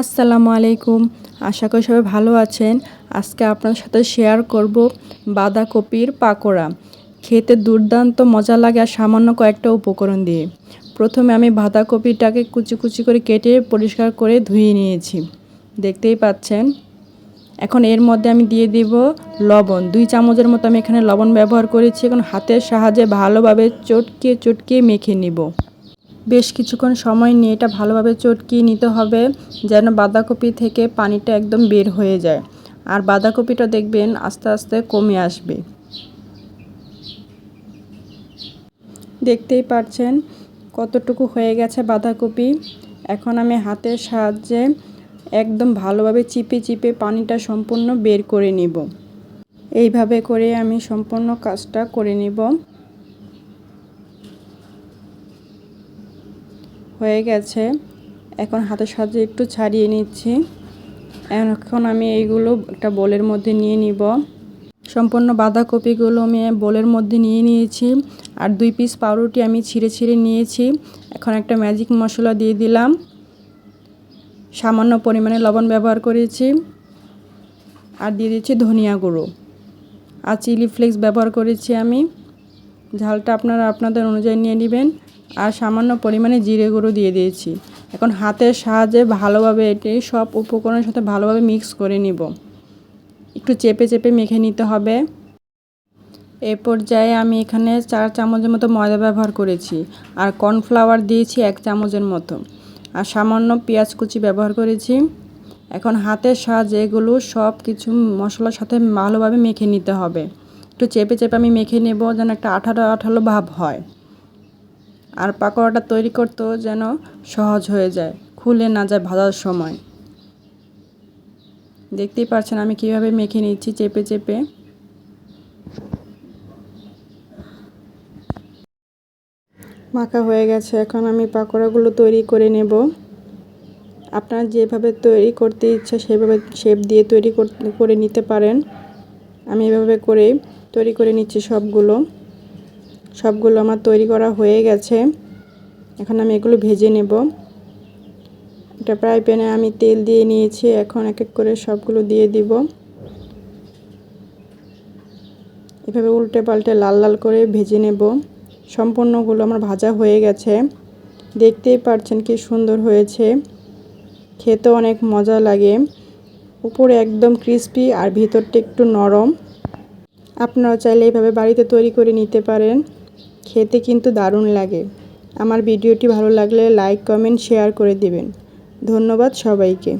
আসসালামু আলাইকুম। আশা করি সবাই ভালো আছেন। আজকে আপনার সাথে শেয়ার করব বাঁধাকপির পাকোড়া। খেতে দুর্দান্ত মজা লাগে আর সামান্য কয়েকটা উপকরণ দিয়ে। প্রথমে আমি বাঁধাকপিটাকে কুচি কুচি করে কেটে পরিষ্কার করে ধুয়ে নিয়েছি। দেখতেই পাচ্ছেন? এখন এর মধ্যে আমি দিয়ে দিব লবণ। দুই চামচের মতো আমি এখানে লবণ ব্যবহার করেছি। এখন হাতের সাহায্যে ভালোভাবে চটকে চটকে মেখে নিব। বেশ কিছুক্ষণ সময় নিয়ে এটা ভালোভাবে চটকিয়ে নিতে হবে, যেন বাঁধাকপি থেকে পানিটা একদম বের হয়ে যায়। আর বাঁধাকপিটা দেখবেন আস্তে আস্তে কমে আসবে। দেখতেই পাচ্ছেন কতটুকু হয়ে গেছে বাঁধাকপি। এখন আমি হাতের সাহায্যে একদম ভালোভাবে চিপে চিপে পানিটা সম্পূর্ণ বের করে নিব। এইভাবে করে আমি সম্পূর্ণ কাজটা করে নিব। হয়ে গেছে। এখন হাতের সাহায্যে একটু ছাড়িয়ে নিচ্ছি। এখন আমি এইগুলো একটা বোলের মধ্যে নিয়ে নিব। সম্পূর্ণ বাঁধাকপিগুলো আমি বোলের মধ্যে নিয়ে নিয়েছি আর দুই পিস পাউরুটি আমি ছিঁড়ে ছিঁড়ে নিয়েছি। এখন একটা ম্যাজিক মশলা দিয়ে দিলাম। সামান্য পরিমাণে লবণ ব্যবহার করেছি। আর দিয়ে দিচ্ছি ধনিয়া গুঁড়ো। আর চিলি ফ্লেক্স ব্যবহার করেছি আমি। ঝালটা আপনারা আপনাদের অনুযায়ী নিয়ে নেবেন। আর সামান্য পরিমাণে জিরে গুঁড়ো দিয়ে দিয়েছি। এখন হাতের সাহায্যে ভালোভাবে এটি সব উপকরণের সাথে ভালোভাবে মিক্স করে নিব। একটু চেপে চেপে মেখে নিতে হবে। এ পর্যায়ে আমি এখানে চার চামচের মতো ময়দা ব্যবহার করেছি। আর কর্নফ্লাওয়ার দিয়েছি এক চামচের মতো। আর সামান্য পেঁয়াজ কুচি ব্যবহার করেছি। এখন হাতের সাহায্যে এগুলো সব কিছু মশলার সাথে ভালোভাবে মেখে নিতে হবে। একটু চেপে চেপে আমি মেখে নেব যেন একটা আঠালো আঠালো ভাব হয়। আর পাকোড়াটা তৈরি করতেও যেন সহজ হয়ে যায়, খুলে না যায় ভাজার সময়। দেখতেই পাচ্ছেন আমি কীভাবে মেখে নিচ্ছি চেপে চেপে। মাখা হয়ে গেছে, এখন আমি পাকোড়াগুলো তৈরি করে নেব। আপনারা যেভাবে তৈরি করতে ইচ্ছা সেভাবে শেপ দিয়ে তৈরি করে নিতে পারেন। আমি এভাবে করে তৈরি করে নিচ্ছি সবগুলো। সবগুলো আমার তৈরি করা হয়ে গেছে। এখন আমি এগুলো ভেজে নেব। এটা ফ্রাই প্যানে আমি তেল দিয়ে নিয়েছি। এখন এক এক করে সবগুলো দিয়ে দিব। এভাবে উল্টে পাল্টে লাল লাল করে ভেজে নেব। সম্পূর্ণগুলো আমার ভাজা হয়ে গেছে। দেখতেই পারছেন কি সুন্দর হয়েছে। খেতে অনেক মজা লাগে। উপরে একদম ক্রিস্পি আর ভিতরটা একটু নরম। আপনারা চাইলে এইভাবে বাড়িতে তৈরি করে নিতে পারেন। খেতে কিন্তু দারুণ লাগে। আমার ভিডিওটি ভালো লাগলে লাইক, কমেন্ট, শেয়ার করে দিবেন। ধন্যবাদ সবাইকে।